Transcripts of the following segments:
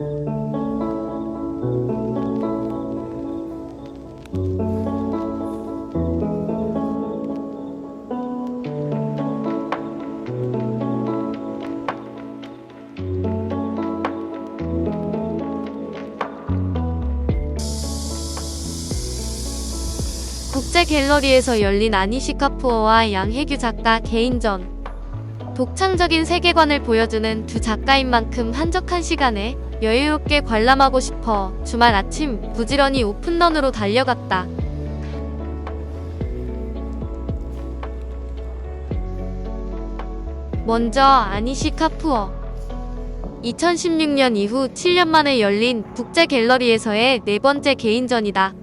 국제 갤러리에서 열린 아니시 카 푸어와 양혜규 작가 개인전. 독창적인 세계관을 보여주는 두 작가인 만큼 한적한 시간에 여유롭게 관람하고 싶어 주말 아침 부지런히 오픈런으로 달려갔다. 먼저 아니시 카 푸어. 2016년 이후 7년 만에 열린 국제 갤러리에서의 네 번째 개인전이다.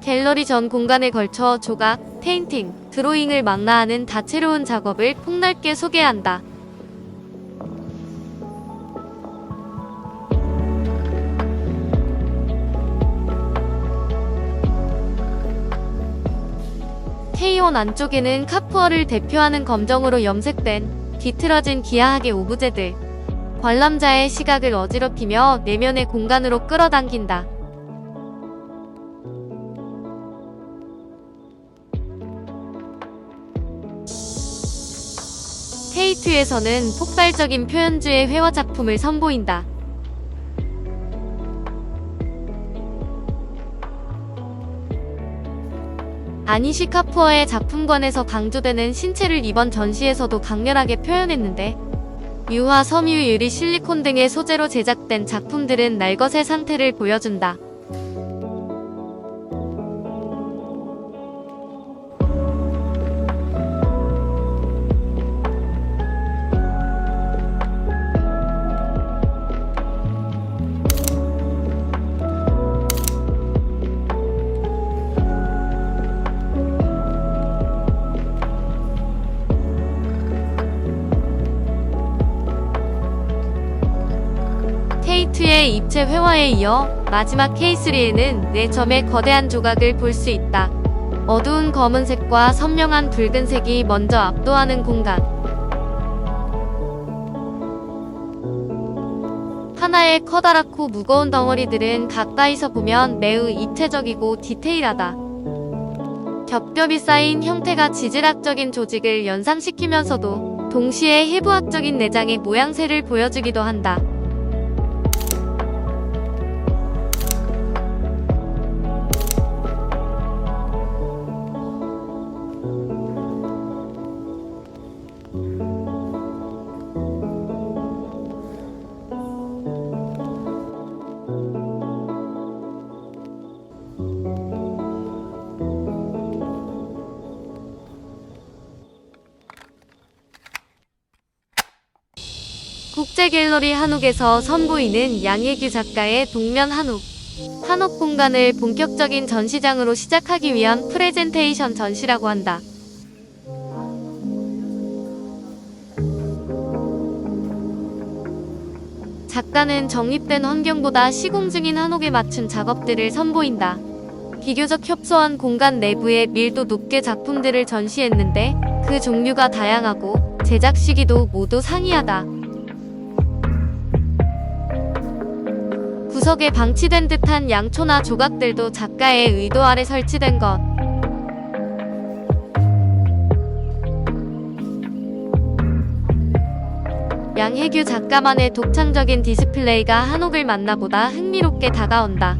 갤러리 전 공간에 걸쳐 조각, 페인팅, 드로잉을 망라하는 다채로운 작업을 폭넓게 소개한다. K1 안쪽에는 카푸어를 대표하는 검정으로 염색된 뒤틀어진 기하학의 오브제들. 관람자의 시각을 어지럽히며 내면의 공간으로 끌어당긴다. K2에서는 폭발적인 표현주의 회화 작품을 선보인다. 아니시 카푸어의 작품관에서 강조되는 신체를 이번 전시에서도 강렬하게 표현했는데 유화, 섬유, 유리, 실리콘 등의 소재로 제작된 작품들은 날것의 상태를 보여준다. K2의 입체 회화에 이어 마지막 K3에는 네 점의 거대한 조각을 볼 수 있다. 어두운 검은색과 선명한 붉은색이 먼저 압도하는 공간. 하나의 커다랗고 무거운 덩어리들은 가까이서 보면 매우 입체적이고 디테일하다. 겹겹이 쌓인 형태가 지질학적인 조직을 연상시키면서도 동시에 해부학적인 내장의 모양새를 보여주기도 한다. 국제갤러리 한옥에서 선보이는 양예규 작가의 동면 한옥. 한옥 공간을 본격적인 전시장으로 시작하기 위한 프레젠테이션 전시라고 한다. 작가는 정립된 환경보다 시공 중인 한옥에 맞춘 작업들을 선보인다. 비교적 협소한 공간 내부에 밀도 높게 작품들을 전시했는데 그 종류가 다양하고 제작 시기도 모두 상이하다. 구석에 방치된 듯한 양초나 조각들도 작가의 의도 아래 설치된 것. 양혜규 작가만의 독창적인 디스플레이가 한옥을 만나보다 흥미롭게 다가온다.